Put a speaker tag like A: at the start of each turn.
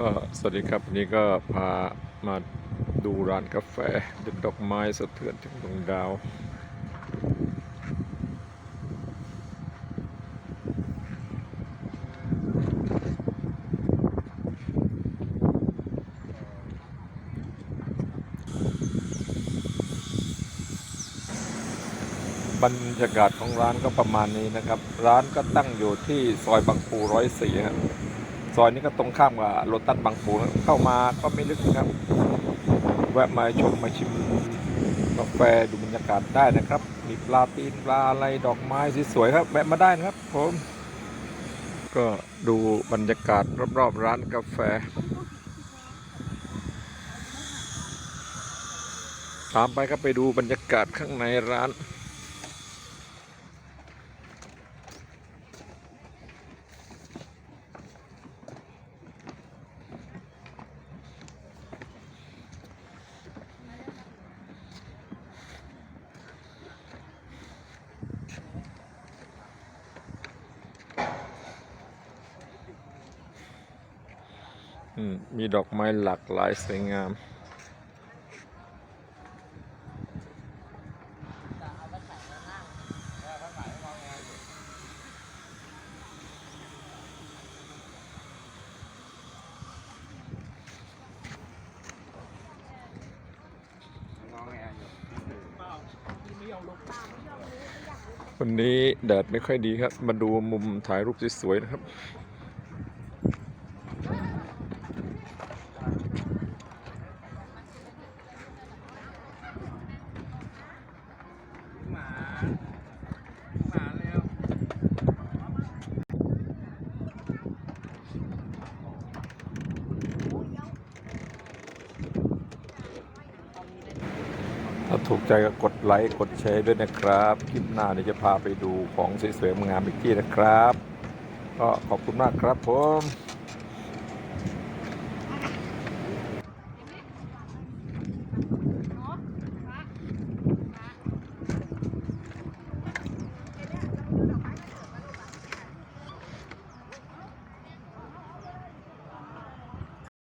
A: ก็สวัสดีครับวันนี้ก็พามาดูร้านกาแฟเด็ดดอกไม้สะเทือนถึงดวงดาว บรรยากาศของร้านก็ประมาณนี้นะครับ ร้านก็ตั้งอยู่ที่ซอยบางปูร้อยสี่ครับ ซอยนี้ก็ตรงข้ามกับโลตัสบางปูครับเข้ามาก็ไม่ลึกนะครับ แวะมาชมมาชิมกาแฟดูบรรยากาศได้นะครับ มีปลาตีนปลาอะไรดอกไม้สวยๆครับแวะมาได้นะครับผมก็ดูบรรยากาศรอบๆร้านกาแฟ ตามไปก็ไปดูบรรยากาศข้างในร้าน มีดอกไม้หลากหลายสวยงาม วันนี้แดดไม่ค่อยดีครับ มาดูมุมถ่ายรูปสวยๆนะครับ
B: หมาหมาแล้ว
A: ถ้าถูกใจก็กดไลค์กดแชร์ด้วยนะครับคลิปหน้าเดี๋ยวจะพาไปดูของสวยๆงามอีกที่นะครับ ก็ขอบคุณมากครับผม